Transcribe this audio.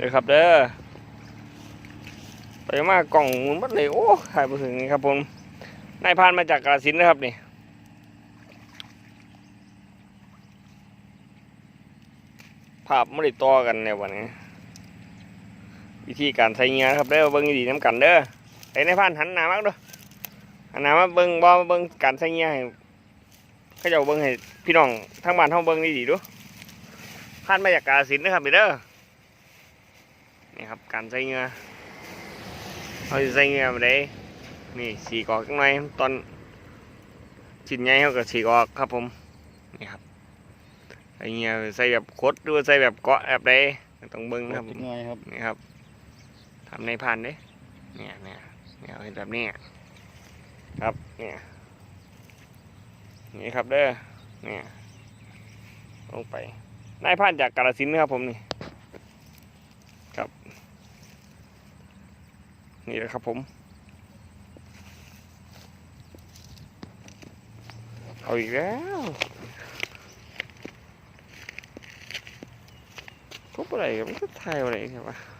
เด้อครับเด้อไปมากล่องมุนบัดเลยโอ้ถ่ายไปถึงนี่ครับผมนายพานมาจากกาฬสินนะครับนี่ภาพไม่ได้ต่อกันในวันนี้ วิธีการใส่เงี้ยครับเด้อเบิ้งดีน้ำกันเด้อไอ้นายพานหันหน้ามากด้อหันหน้ามาเบิ้งบ่เบิ้งการใส่เงี้ยให้เขาจะเบิ้งให้พี่น้องทางบ้านเฮาเบิ้งดีๆดูพานมาจากกาฬสินนะครับเด้อ นี่ครับการใส่เงี้ยเขาจะใส่เงี้ยมาได้นี่สีกออกจังหน่อยตอนชิ้นใหญ่เขาก็สีกออกครับผมนี่ครับใส่เงี้ยใส่แบบคดหรือว่าใส่แบบเกาะแบบใดต้องเบิ้งนะครับผมเป็นไงครับนี่ครับทำในพันเด้เนี่ยเนี่ยเนี่ยเอาเห็นแบบนี้ครับเนี่ยนี่ครับเด้อเนี่ยลงไปนายพันจากกาลสินธุ์ครับผมนี่ครับ นี่แหละครับผม เอาอีกแล้วทุบอะไรกันมันก็ไทยอะไรครับวะ